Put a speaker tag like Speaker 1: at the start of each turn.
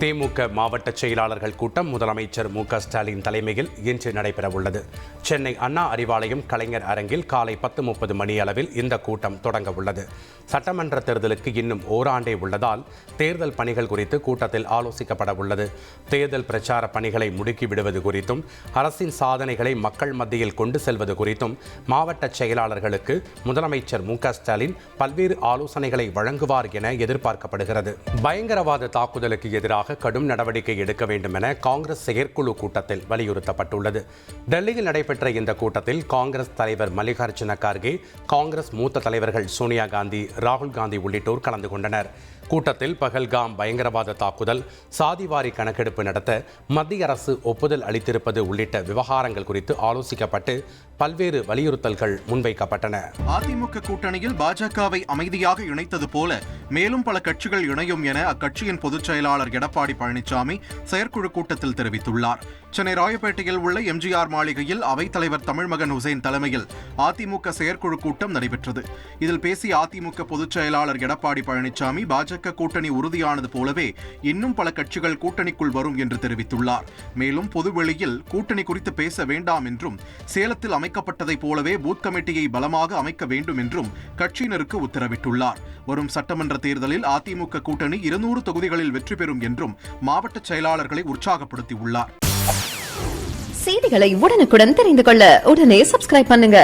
Speaker 1: திமுக மாவட்ட செயலாளர்கள் கூட்டம் முதலமைச்சர் மு ஸ்டாலின் தலைமையில் இன்று நடைபெறவுள்ளது. சென்னை அண்ணா அறிவாலயம் கலைஞர் அரங்கில் காலை பத்து முப்பது மணி அளவில் இந்த கூட்டம் தொடங்க உள்ளது. சட்டமன்ற தேர்தலுக்கு இன்னும் ஓராண்டே உள்ளதால் தேர்தல் பணிகள் குறித்து கூட்டத்தில் ஆலோசிக்கப்பட உள்ளது. தேர்தல் பிரச்சார பணிகளை முடுக்கி விடுவது குறித்தும் அரசின் சாதனைகளை மக்கள் மத்தியில் கொண்டு செல்வது குறித்தும் மாவட்ட செயலாளர்களுக்கு முதலமைச்சர் மு ஸ்டாலின் பல்வேறு ஆலோசனைகளை வழங்குவார் என எதிர்பார்க்கப்படுகிறது. பயங்கரவாத தாக்குதலுக்கு எதிராக கடும் நடவடிக்கை எடுக்க வேண்டும் என காங்கிரஸ் செயற்குழு கூட்டத்தில் வலியுறுத்தப்பட்டுள்ளது. டெல்லியில் நடைபெற்ற இந்த கூட்டத்தில் காங்கிரஸ் தலைவர் மல்லிகார்ஜுன கார்கே காங்கிரஸ் மூத்த தலைவர்கள் சோனியா காந்தி ராகுல் காந்தி உள்ளிட்டோர் கலந்து கொண்டனர். கூட்டத்தில் பகல்காம் பயங்கரவாத தாக்குதல் சாதிவாரி கணக்கெடுப்பு நடத்த மத்திய அரசு ஒப்புதல் அளித்திருப்பது உள்ளிட்ட விவகாரங்கள் குறித்து ஆலோசிக்கப்பட்டு பல்வேறு வலியுறுத்தல்கள் முன்வைக்கப்பட்டன.
Speaker 2: அதிமுக கூட்டணியில் பாஜகவை அமைதியாக இணைத்தது போல மேலும் பல கட்சிகள் இணையும் என அக்கட்சியின் பொதுச் செயலாளர் எடப்பாடி பழனிசாமி செயற்குழு கூட்டத்தில் தெரிவித்துள்ளார். சென்னை ராயப்பேட்டையில் உள்ள எம்ஜிஆர் மாளிகையில் அவைத்தலைவர் தமிழ்மகன் ஹுசைன் தலைமையில் அதிமுக செயற்குழு கூட்டம் நடைபெற்றது. இதில் பேசிய அதிமுக பொதுச் செயலாளர் எடப்பாடி பழனிசாமி பாஜக கூட்டணி உறுதியானது போலவே இன்னும் பல கட்சிகள் கூட்டணிக்குள் வரும் என்று தெரிவித்துள்ளார். மேலும் பொதுவெளியில் கூட்டணி குறித்து பேச வேண்டாம் என்றும் சேலத்தில் அமைக்கப்பட்டதைப் போலவே பூத் கமிட்டியை பலமாக அமைக்க வேண்டும் என்றும் கட்சியினருக்கு உத்தரவிட்டுள்ளார். வரும் சட்டமன்ற தேர்தலில் அதிமுக கூட்டணி இருநூறு தொகுதிகளில் வெற்றி பெறும் என்றும் மாவட்ட செயலாளர்களை உற்சாகப்படுத்தியுள்ளார்.
Speaker 3: செய்திகளை உடனுக்குடன் தெரிந்து கொள்ள உடனே சப்ஸ்கிரைப் பண்ணுங்க.